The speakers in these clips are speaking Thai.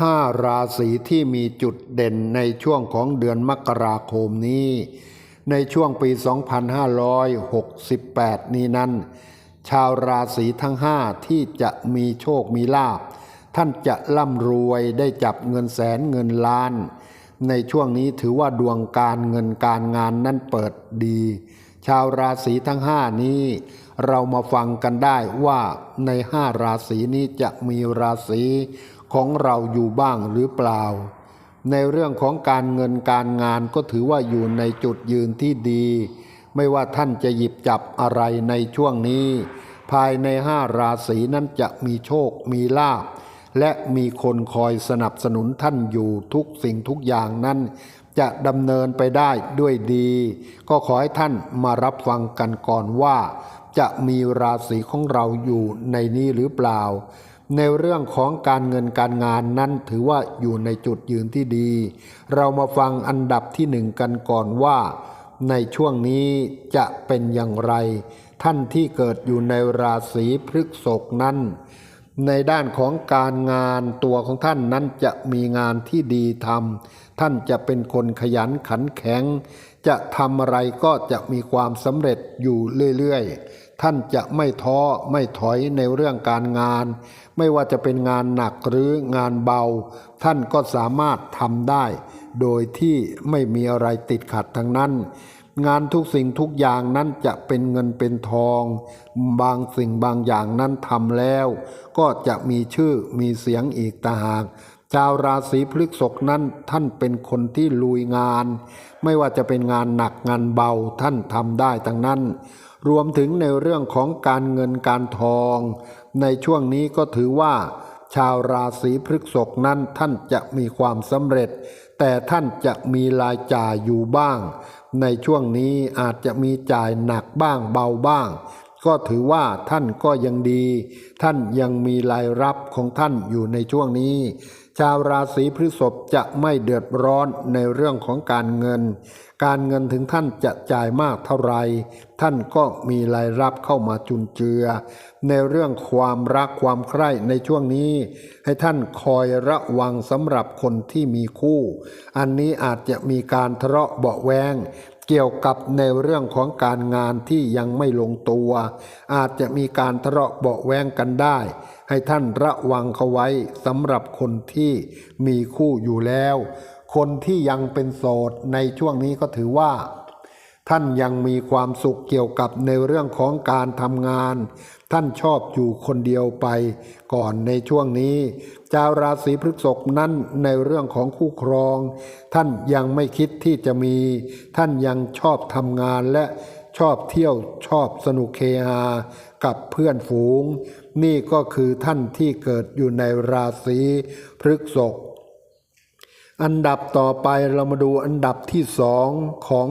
ห้าราศีที่มีจุดเด่นในช่วงของเดือนมกราคมนี้ ในช่วงปี 2568 นี้นั้น ชาวราศีทั้งห้าที่จะมีโชคมีลาภท่านจะร่ำรวยได้จับเงินแสนเงินล้าน ในช่วงนี้ถือว่าดวงการเงินการงานนั้นเปิดดี ชาวราศีทั้งห้านี้ เรามาฟังกันได้ว่าในห้าราศีนี้จะมีราศี ของเราอยู่บ้างหรือเปล่า ในเรื่องของการเงินการงานก็ถือว่าอยู่ในจุดยืนที่ดี ไม่ว่าท่านจะหยิบจับอะไรในช่วงนี้ ภายในห้าราศีนั้นจะมีโชค มีลาภและมีคนคอยสนับสนุนท่านอยู่ทุกสิ่งทุกอย่างนั้น จะดำเนินไปได้ด้วยดี ก็ขอให้ท่านมารับฟังกันก่อนว่า จะมีราศีของเราอยู่ในนี้หรือเปล่า ในเรื่องของการเงินการงานนั้นถือว่าอยู่ในจุดยืนที่ดี เรามาฟังอันดับที่หนึ่งกันก่อนว่า ในช่วงนี้จะเป็นอย่างไร ท่านที่เกิดอยู่ในราศีพฤษภนั้น ในด้านของการงานตัวของท่านนั้นจะมีงานที่ดีทำท่านจะเป็นคนขยันขันแข็ง จะทำอะไรก็จะมีความสำเร็จอยู่เรื่อยๆ ท่านจะไม่ท้อไม่ถอยในเรื่องการงาน ไม่ว่าจะเป็นงานหนักหรืองานเบา ท่านก็สามารถทำได้ โดยที่ไม่มีอะไรติดขัดทั้งนั้น งานทุกสิ่งทุกอย่างนั้นจะเป็นเงินเป็นทอง บางสิ่งบางอย่างนั้นทำแล้ว ก็จะมีชื่อมีเสียงอีกต่างหากชาวราศีพฤกษภนั้นท่านเป็นคนที่ลุยงาน ไม่ว่าจะเป็นงานหนักงานเบาท่านทำได้ทั้งนั้น รวมถึงในเรื่องของการเงินการทอง ในช่วงนี้ก็ถือว่า ชาวราศีพฤษภนั้นท่านจะมีความสำเร็จ แต่ท่านจะมีรายจ่ายอยู่บ้าง ในช่วงนี้อาจจะมีจ่ายหนักบ้างเบาบ้าง ก็ถือว่าท่านก็ยังดี ท่านยังมีรายรับของท่านอยู่ในช่วงนี้ ชาวราศีพฤษภจะไม่เดือดร้อนในเรื่องของการเงิน การเงินถึงท่านจะจ่ายมากเท่าไร ท่านก็มีรายรับเข้ามาจุนเจือ ในเรื่องความรักความใคร่ในช่วงนี้ ให้ท่านคอยระวังสำหรับคนที่มีคู่ อันนี้อาจจะมีการทะเลาะเบาแวง เกี่ยวกับในเรื่องของการงานที่ยังไม่ลงตัว อาจจะมีการทะเลาะเบาแวงกันได้ ให้ท่านระวังเขาไว้สำหรับคนที่มีคู่อยู่แล้ว คนที่ยังเป็นโสดในช่วงนี้ก็ถือว่า ท่านยังมีความสุขเกี่ยวกับในเรื่องของการทำงาน ท่านชอบอยู่คนเดียวไปก่อนในช่วงนี้ชาวราศีพฤษภนั้นในเรื่องของคู่ครอง ท่านยังไม่คิดที่จะมี ท่านยังชอบทำงานและชอบเที่ยวชอบสนุกเฮฮากับเพื่อนฝูง นี่ก็คือท่านที่เกิดอยู่ในราศีพฤษภอันดับต่อไปเรามาดูอันดับที่สองของ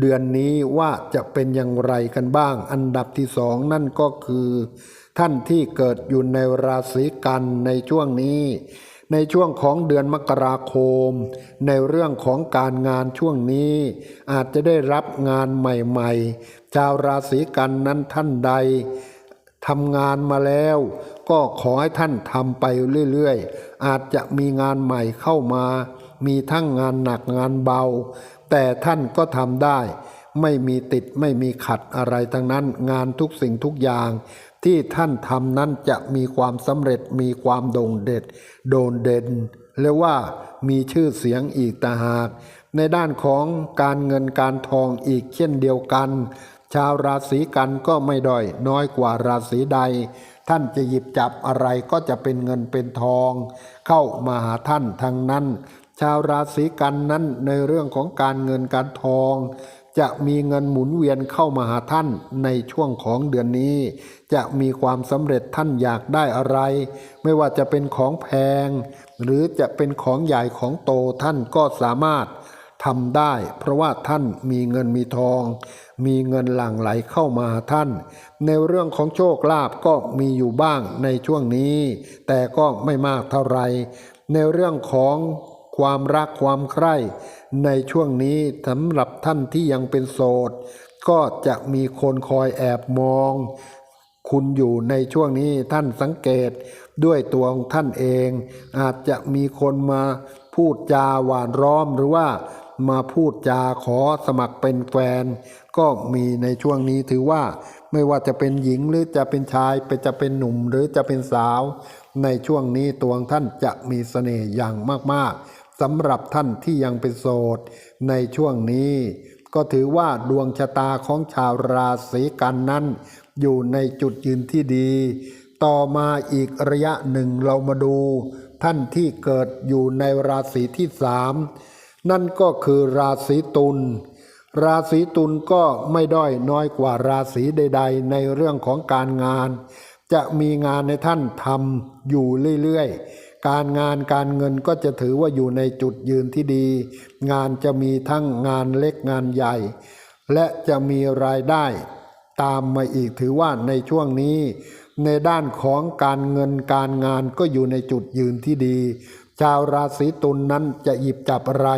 เดือนนี้ว่าจะเป็นอย่างไรกันบ้าง อันดับที่สองนั่นก็คือ ท่านที่เกิดอยู่ในราศีกันในช่วงนี้ ในช่วงของเดือนมกราคม ในเรื่องของการงานช่วงนี้ อาจจะได้รับงานใหม่ๆ ชาวราศีกันนั้นท่านใดทำงานมาแล้ว ก็ขอให้ท่านทำไปเรื่อยๆ อาจจะมีงานใหม่เข้ามา มีทั้งงานหนักงานเบา แต่ท่านก็ทำได้ ไม่มีติดไม่มีขัดอะไรทั้งนั้น งานทุกสิ่งทุกอย่าง ที่ท่านทำนั้นจะมีความสำเร็จมีความโด่งเด็ดโดดเด่นเรียกว่ามีชื่อเสียงอีกต่างหาก ในด้านของการเงินการทองอีกเช่นเดียวกัน ชาวราศีกันก็ไม่ด้อยน้อยกว่าราศีใด ท่านจะหยิบจับอะไรก็จะเป็นเงินเป็นทอง เข้ามาหาท่านทางนั้น ชาวราศีกันนั้นในเรื่องของการเงินการทอง จะมีเงินหมุนเวียนเข้ามาหาท่านในช่วงของเดือนนี้ จะมีความสำเร็จท่านอยากได้อะไร ไม่ว่าจะเป็นของแพง หรือจะเป็นของใหญ่ของโตท่านก็สามารถทำได้ เพราะว่าท่านมีเงินมีทอง มีเงินหลั่งไหลเข้ามาท่าน ในเรื่องของโชคลาภก็มีอยู่บ้างในช่วงนี้ แต่ก็ไม่มากเท่าไหรในเรื่องของ ความรักความใคร่ ในช่วงนี้สำหรับท่านที่ยังเป็นโสด ก็จะมีคนคอยแอบมอง คุณอยู่ในช่วงนี้ท่านสังเกตด้วยตัวของท่านเอง อาจจะมีคนมาพูดจาหวานร้อมหรือว่ามาพูดจาขอสมัครเป็นแฟน ก็มีในช่วงนี้ถือว่าไม่ว่าจะเป็นหญิงหรือจะเป็นชายเป็นจะเป็นหนุ่มหรือจะเป็นสาว ในช่วงนี้ตัวของท่านจะมีเสน่ห์อย่างมากๆ สำหรับท่านที่ยังเป็นโสดในช่วงนี้ ก็ถือว่าดวงชะตาของชาวราศีกันนั้น อยู่ในจุดยืนที่ดี ต่อมาอีกระยะหนึ่งเรามาดู ท่านที่เกิดอยู่ในราศีที่สามนั่นก็คือราศีตุลราศีตุลก็ไม่ด้อยน้อยกว่าราศีใด ๆ ในเรื่องของการงาน จะมีงานในท่านทำอยู่เรื่อยๆ การงานการเงินก็จะถือว่าอยู่ในจุดยืนที่ดี งานจะมีทั้งงานเล็กงานใหญ่ และจะมีรายได้ ตามมาอีกถือว่าในช่วงนี้ ในด้านของการเงินการงานก็อยู่ในจุดยืนที่ดี ชาวราศีตุลนนั้นจะหยิบจับอะไร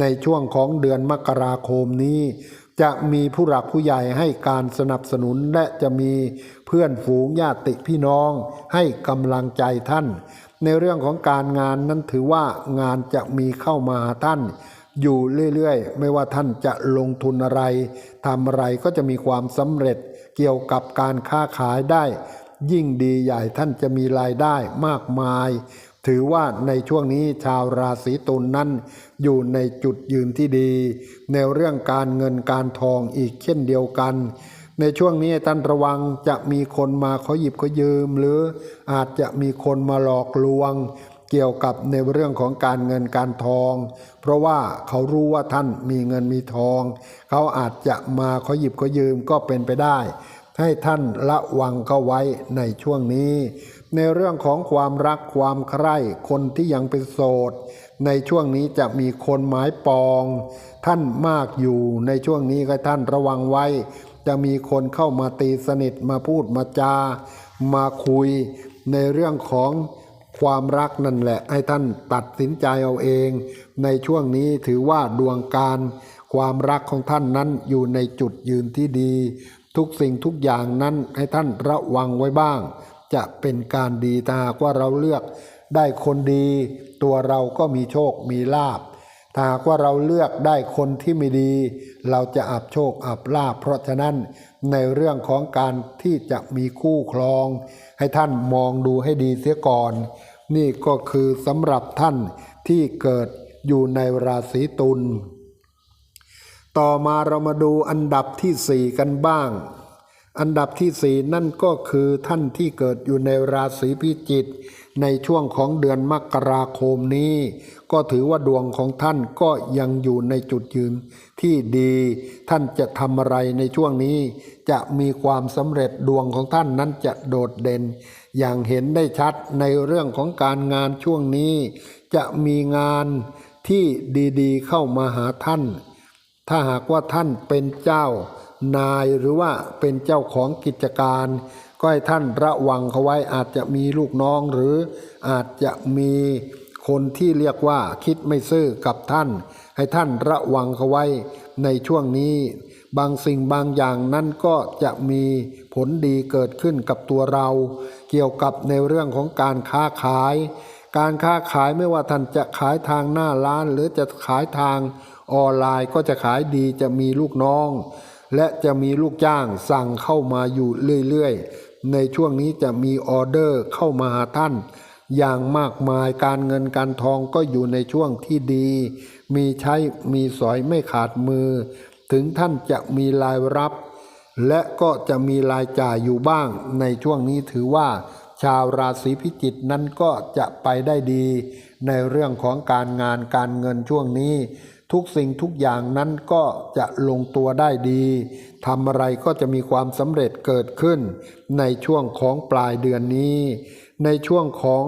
ในช่วงของเดือนมกราคมนี้ จะมีผู้หลักผู้ใหญ่ให้การสนับสนุนและจะมีเพื่อนฝูงญาติพี่น้องให้กำลังใจท่าน ในเรื่องของการงานนั้นถือว่างานจะมีเข้ามาท่าน อยู่เรื่อยๆ ไม่ว่าท่านจะลงทุนอะไรทำอะไรก็จะมีความสำเร็จเกี่ยวกับการค้าขายได้ ยิ่งดีใหญ่ท่านจะมีรายได้มากมาย ถือว่าในช่วงนี้ชาวราศีตุลนนั้น อยู่ในจุดยืนที่ดี ในเรื่องการเงินการทองอีกเช่นเดียวกัน ในช่วงนี้ท่านระวังจะมีคนมาขอหยิบขอยืม หรืออาจจะมีคนมาหลอกลวง เกี่ยวกับในเรื่องของการเงินการทอง เพราะว่าเขารู้ว่าท่านมีเงินมีทอง เขาอาจจะมาขอหยิบขอยืมก็เป็นไปได้ ให้ท่านระวังเข้าไว้ในช่วงนี้ ในเรื่องของความรักความใคร่คนที่ยังเป็นโสดในช่วงนี้จะมีคนหมายปอง ท่านมากอยู่ในช่วงนี้ก็ท่านระวังไว้ จะมีคนเข้ามาตีสนิทมาพูดมาจา มาคุยในเรื่องของความรักนั่นแหละ ให้ท่านตัดสินใจเอาเอง ในช่วงนี้ถือว่าดวงการความรักของท่านนั้นอยู่ในจุดยืนที่ดี ทุกสิ่งทุกอย่างนั้นให้ท่านระวังไว้บ้าง จะเป็นการดีถ้าหากว่าเราเลือกได้คนดี ตัวเราก็มีโชคมีลาบ ถ้าหากว่าเราเลือกได้คนที่ไม่ดี เราจะอับโชคอับลาบเพราะฉะนั้นในเรื่องของการที่จะมีคู่ครอง ให้ท่านมองดูให้ดีเสียก่อน นี่ก็คือสำหรับท่านที่เกิดอยู่ในราศีตุลต่อมาเรามาดูอันดับที่สี่กันบ้าง อันดับที่สี่นั่นก็คือท่านที่เกิดอยู่ในราศีพิจิกในช่วงของเดือนมกราคมนี้ ก็ถือว่าดวงของท่านก็ยังอยู่ในจุดยืนที่ดี ท่านจะทำอะไรในช่วงนี้ จะมีความสำเร็จดวงของท่านนั้นจะโดดเด่น อย่างเห็นได้ชัดในเรื่องของการงานช่วงนี้ จะมีงานที่ดีๆ เข้ามาหาท่าน ถ้าหากว่าท่านเป็นเจ้า นายหรือว่าเป็นเจ้าของกิจการ ก็ให้ท่านระวังเขาไว้อาจจะมีลูกน้องหรืออาจจะมีคนที่เรียกว่าคิดไม่ซื่อกับท่าน ให้ท่านระวังเขาไว้ในช่วงนี้ บางสิ่งบางอย่างนั้นก็จะมีผลดีเกิดขึ้นกับตัวเรา เกี่ยวกับในเรื่องของการค้าขาย การค้าขายไม่ว่าท่านจะขายทางหน้าร้าน หรือจะขายทางออนไลน์ก็จะขายดีจะมีลูกน้อง และจะมีลูกจ้างสั่งเข้ามาอยู่เรื่อยๆ ในช่วงนี้จะมีออเดอร์เข้ามาหาท่าน อย่างมากมายการเงินการทองก็อยู่ในช่วงที่ดี มีใช้มีสอยไม่ขาดมือ ถึงท่านจะมีรายรับ และก็จะมีรายจ่ายอยู่บ้าง ในช่วงนี้ถือว่า ชาวราศีพิจิกนั้นก็จะไปได้ดี ในเรื่องของการงานการเงินช่วงนี้ ทุกสิ่งทุกอย่างนั้นก็จะลงตัวได้ดีทำอะไรก็จะมีความสำเร็จเกิดขึ้น ในช่วงของปลายเดือนนี้ ในช่วงของ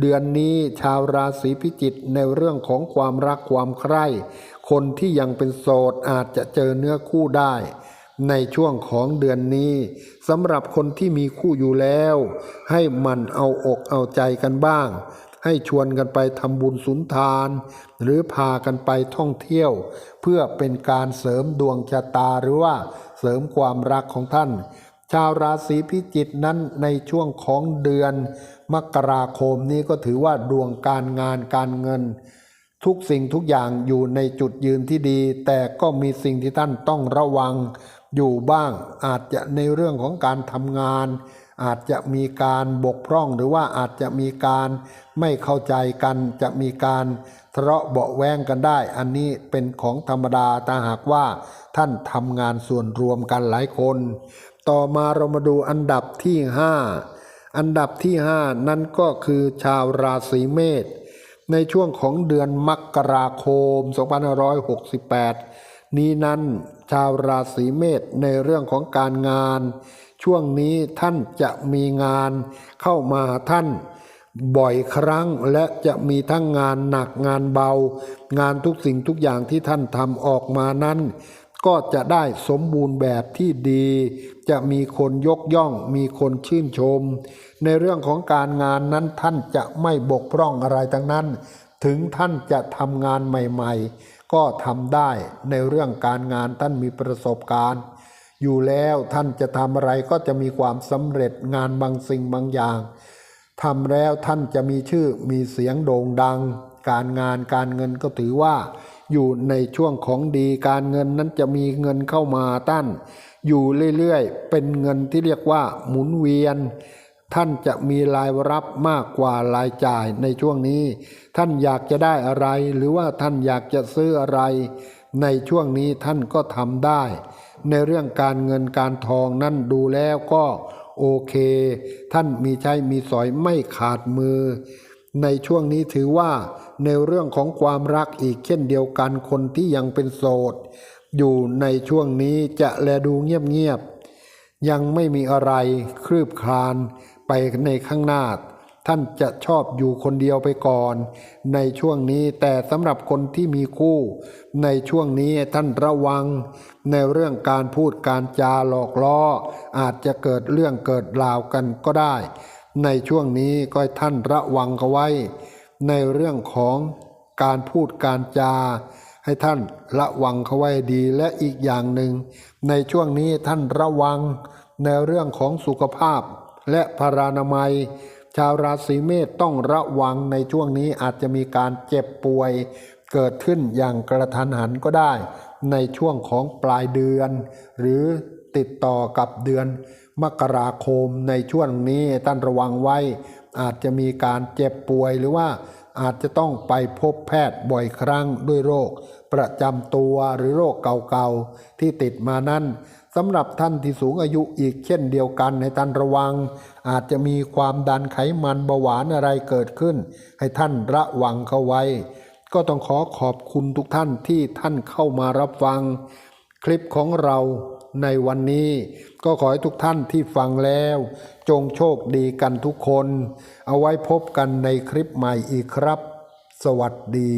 เดือนนี้ชาวราศีพิจิกในเรื่องของความรักความใคร่ คนที่ยังเป็นโสดอาจจะเจอเนื้อคู่ได้ ในช่วงของเดือนนี้สำหรับคนที่มีคู่อยู่แล้ว ให้มันเอาอกเอาใจกันบ้าง ให้ชวนกันไปทำบุญสุนทาน หรือพากันไปท่องเที่ยว เพื่อเป็นการเสริมดวงชะตาหรือว่าเสริมความรักของท่าน ชาวราศีพิจิกนั้นในช่วงของเดือน มกราคมนี้ก็ถือว่าดวงการงานการเงิน ทุกสิ่งทุกอย่างอยู่ในจุดยืนที่ดี แต่ก็มีสิ่งที่ท่านต้องระวังอยู่บ้างอาจจะในเรื่องของการทำงาน อาจจะมีการบกพร่องหรือว่าอาจจะมีการไม่เข้าใจกันจะมีการทะเลาะเบาแวงกันได้ อันนี้เป็นของธรรมดาถ้าหากว่าท่านทำงานส่วนรวมกันหลายคน ต่อมาเรามาดูอันดับที่ 5 อันดับที่ 5 นั่นก็คือชาวราศีเมษในช่วงของเดือนมกราคม 2568 นี้นั้นชาวราศีเมษในเรื่องของการงาน ช่วงนี้ท่านจะมีงานเข้ามาท่านบ่อยครั้งและจะมีทั้งงานหนักงานเบา งานทุกสิ่งทุกอย่างที่ท่านทำออกมานั้น ก็จะได้สมบูรณ์แบบที่ดี จะมีคนยกย่อง มีคนชื่นชม ในเรื่องของการงานนั้นท่านจะไม่บกพร่องอะไรทั้งนั้น ถึงท่านจะทำงานใหม่ ๆ ก็ทำได้ในเรื่องการงานท่านมีประสบการณ์ อยู่แล้วท่านจะทำอะไรก็จะมีความสำเร็จงานบางสิ่งบางอย่างทำแล้วท่านจะมีชื่อมีเสียงโด่งดัง การงานการเงินก็ถือว่า อยู่ในช่วงของดีการเงินนั้นจะมีเงินเข้ามาท่านอยู่เรื่อยๆ เป็นเงินที่เรียกว่าหมุนเวียน ท่านจะมีรายรับมากกว่ารายจ่ายในช่วงนี้ ท่านอยากจะได้อะไร หรือว่าท่านอยากจะซื้ออะไร ในช่วงนี้ท่านก็ทำได้ ในเรื่องการเงินการทองนั้นดูแล้วก็โอเค ท่านมีใช้มีสอยไม่ขาดมือ ในช่วงนี้ถือว่าในเรื่องของความรักอีกเช่นเดียวกันคนที่ยังเป็นโสด อยู่ในช่วงนี้จะแลดูเงียบๆยังไม่มีอะไรคลืบคลานไปในข้างหน้า ท่านจะชอบอยู่คนเดียวไปก่อน ในช่วงนี้แต่สำหรับคนที่มีคู่ ในช่วงนี้ท่านระวัง ในเรื่องการพูดการจาหลอกล้ออาจจะเกิดเรื่องเกิดราวกันก็ได้ ในช่วงนี้ก็ท่านระวังเขาไว้ ในเรื่องของการพูดการจา ให้ท่านระวังเขาไว้ดีและอีกอย่างหนึ่ง ในช่วงนี้ท่านระวังในเรื่องของสุขภาพและพารานามัย ชาวราศีเมษต้องระวังในช่วงนี้อาจจะมีการเจ็บป่วยเกิดขึ้นอย่างกระทันหันก็ได้ ในช่วงของปลายเดือน หรือติดต่อกับเดือนมกราคมในช่วงนี้ท่านระวังไว้ อาจจะมีการเจ็บป่วยหรือว่าอาจจะต้องไปพบแพทย์บ่อยครั้งด้วยโรค ประจำตัวหรือโรคเก่าๆที่ติดมานั้น สำหรับท่านที่สูงอายุอีกเช่นเดียวกันให้ท่านระวัง อาจจะมีความดันไขมันเบาหวานอะไรเกิดขึ้น ให้ท่านระวังเข้าไว้ ก็ต้องขอขอบคุณทุกท่านที่ท่านเข้ามารับฟัง คลิปของเราในวันนี้ ก็ขอให้ทุกท่านที่ฟังแล้ว จงโชคดีกันทุกคน เอาไว้พบกันในคลิปใหม่อีกครับ สวัสดี